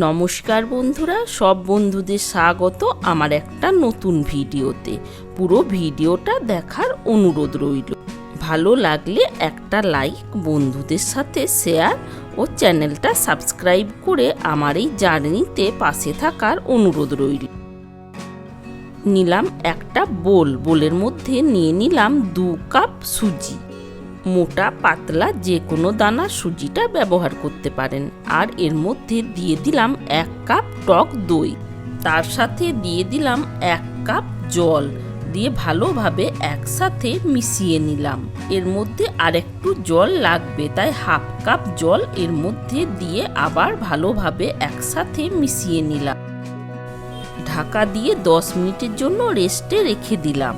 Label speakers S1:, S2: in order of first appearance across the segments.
S1: নমস্কার বন্ধুরা, সব বন্ধুদের স্বাগত আমার একটা নতুন ভিডিওতে। পুরো ভিডিওটা দেখার অনুরোধ রইল। ভালো লাগলে একটা লাইক, বন্ধুদের সাথে শেয়ার ও চ্যানেলটা সাবস্ক্রাইব করে আমার এই জার্নিতে পাশে থাকার অনুরোধ রইল। নিলাম একটা বোল, বোলের মধ্যে নিয়ে নিলাম দু কাপ সুজি। মোটা, পাতলা যে কোনো দানা সুজিটা ব্যবহার করতে পারেন। আর এর মধ্যে দিয়ে দিলাম এক কাপ টক দই। তার সাথে দিয়ে দিলাম এক কাপ জল। দিয়ে ভালোভাবে একসাথে মিশিয়ে নিলাম। এর মধ্যে আরেকটু জল লাগবে, তাই হাফ কাপ জল এর মধ্যে দিয়ে আবার ভালোভাবে একসাথে মিশিয়ে নিলাম। ঢাকা দিয়ে দশ মিনিটের জন্য রেস্টে রেখে দিলাম।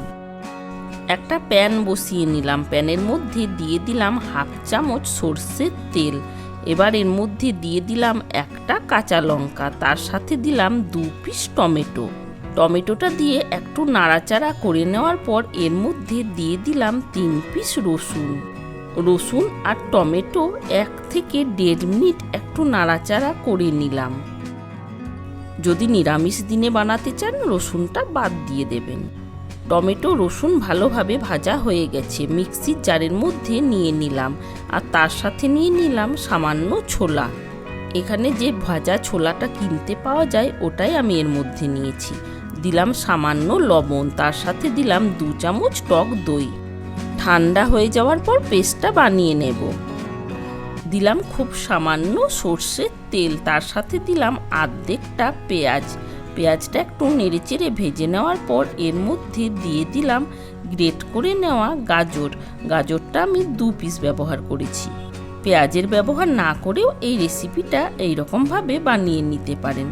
S1: একটা প্যান বসিয়ে নিলাম। প্যানের মধ্যে দিয়ে দিলাম হাফ চামচ সর্ষের তেল। এবার এর মধ্যে দিয়ে দিলাম একটা কাঁচা লঙ্কা। তার সাথে দিলাম দু পিস টমেটো। টমেটোটা দিয়ে একটু নাড়াচাড়া করে নেওয়ার পর এর মধ্যে দিয়ে দিলাম তিন পিস রসুন। রসুন আর টমেটো এক থেকে দেড় মিনিট একটু নাড়াচাড়া করে নিলাম। যদি নিরামিষ দিনে বানাতে চান, রসুনটা বাদ দিয়ে দেবেন। টমেটো, রসুন ভালোভাবে ভাজা হয়ে গেছে। মিক্সির জারের মধ্যে নিয়ে নিলাম আর তার সাথে নিয়ে নিলাম সামান্য ছোলা। এখানে যে ভাজা ছোলাটা কিনতে পাওয়া যায়, ওটাই আমি এর মধ্যে নিয়েছি। দিলাম সামান্য লবণ, তার সাথে দিলাম দু চামচ টক দই। ঠান্ডা হয়ে যাওয়ার পর পেস্টটা বানিয়ে নেব। দিলাম খুব সামান্য সর্ষের তেল, তার সাথে দিলাম আর্ধেকটা পেঁয়াজ। পেঁয়াজটা একটু নেড়েচেড়ে ভেজে নেওয়ার পর এর মধ্যে দিয়ে দিলাম গ্রেট করে নেওয়া গাজর। গাজরটা আমি দু পিস ব্যবহার করেছি। পেঁয়াজের ব্যবহার না করেও এই রেসিপিটা এইরকমভাবে বানিয়ে নিতে পারেন।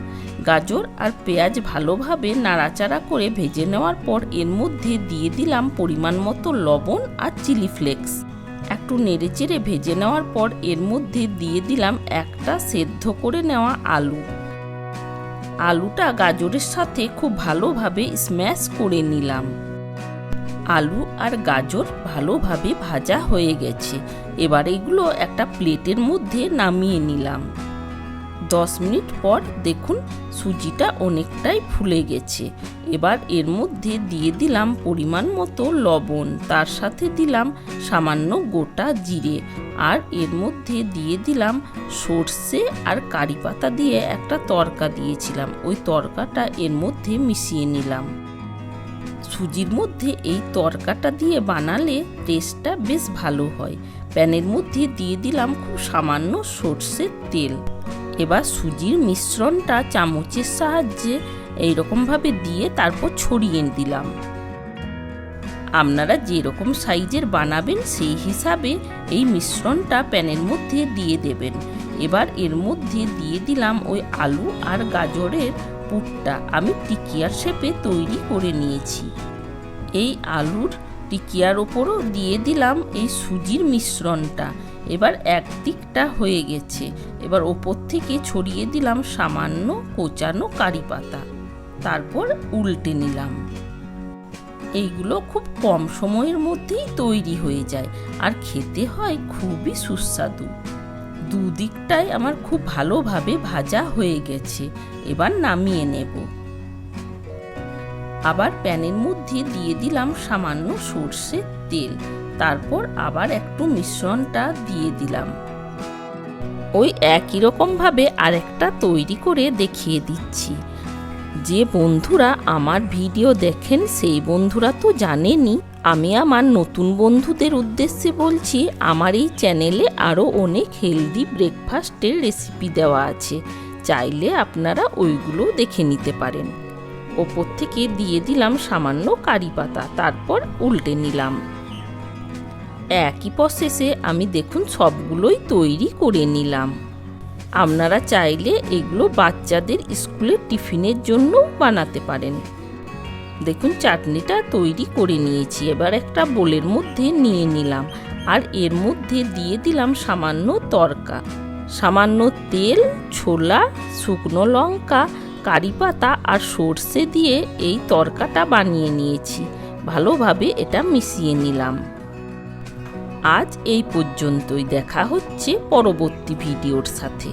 S1: গাজর আর পেঁয়াজ ভালোভাবে নাড়াচাড়া করে ভেজে নেওয়ার পর এর মধ্যে দিয়ে দিলাম পরিমাণ মতো লবণ আর চিলি ফ্লেক্স একটু নেড়েচেড়ে ভেজে নেওয়ার পর এর মধ্যে দিয়ে দিলাম একটা সেদ্ধ করে নেওয়া আলু। আলুটা গাজরের সাথে খুব ভালোভাবে স্ম্যাশ করে নিলাম। আলু আর গাজর ভালোভাবে ভাজা হয়ে গেছে। এবার এগুলো একটা প্লেটের মধ্যে নামিয়ে নিলাম। দশ মিনিট পর দেখুন সুজিটা অনেকটাই ফুলে গেছে। এবার এর মধ্যে দিয়ে দিলাম পরিমাণ মতো লবণ, তার সাথে দিলাম সামান্য গোটা জিরে আর এর মধ্যে দিয়ে দিলাম সর্ষে আর কারি পাতা দিয়ে একটা তরকা দিয়েছিলাম। ওই তরকাটা এর মধ্যে মিশিয়ে নিলাম। সুজির মধ্যে এই তরকাটা দিয়ে বানালে টেস্টটা বেশ ভালো হয়। প্যানের মধ্যে দিয়ে দিলাম খুব সামান্য সর্ষের তেল। এবার সুজির মিশ্রণটা চামচের সাহায্যে এইরকমভাবে দিয়ে তারপর ছড়িয়ে দিলাম। আপনারা যেরকম সাইজের বানাবেন সেই হিসাবে এই মিশ্রণটা প্যানের মধ্যে দিয়ে দেবেন। এবার এর মধ্যে দিয়ে দিলাম ওই আলু আর গাজরের পুরটা। আমি টিকিয়ার শেপে তৈরি করে নিয়েছি। এই আলুর টিকিয়ার ওপরও দিয়ে দিলাম এই সুজির মিশ্রণটা। এবার এক দিকটা হয়ে গেছে। এবার ওপর থেকে ছড়িয়ে দিলাম সামান্য কোচানো কারি পাতা। তারপর উল্টে নিলাম। এইগুলো খুব কম সময়ের মধ্যেই তৈরি হয়ে যায় আর খেতে হয় খুবই সুস্বাদু। দুদিকটাই আমার খুব ভালোভাবে ভাজা হয়ে গেছে। এবার নামিয়ে নেব। আবার প্যানের মধ্যে দিয়ে দিলাম সামান্য সর্ষের তেল। তারপর আবার একটু মিশ্রণটা দিয়ে দিলাম। ওই একই রকমভাবে আরেকটা তৈরি করে দেখিয়ে দিচ্ছি। যে বন্ধুরা আমার ভিডিও দেখেন, সেই বন্ধুরা তো জানেনই, আমি আমার নতুন বন্ধুদের উদ্দেশ্যে বলছি, আমার এই চ্যানেলে আরও অনেক হেলদি ব্রেকফাস্টের রেসিপি দেওয়া আছে। চাইলে আপনারা ওইগুলো দেখে নিতে পারেন। ওপর থেকে দিয়ে দিলাম সামান্য কারি পাতা, তারপর উল্টে নিলাম। একই প্রসেসে আমি দেখুন সবগুলোই তৈরি করে নিলাম। আপনারা চাইলে এগুলো বাচ্চাদের স্কুলের টিফিনের জন্য বানাতে পারেন। দেখুন চাটনিটা তৈরি করে নিয়েছি, এবার একটা বোলের মধ্যে নিয়ে নিলাম। আর এর মধ্যে দিয়ে দিলাম সামান্য তরকা। সামান্য তেল, ছোলা, শুকনো লঙ্কা, কারি পাতা আর সর্ষে দিয়ে এই তরকাটা বানিয়ে নিয়েছি। ভালোভাবে এটা মিশিয়ে নিলাম। আজ এই পর্যন্তই দেখা হচ্ছে পরবর্তী ভিডিওর সাথে।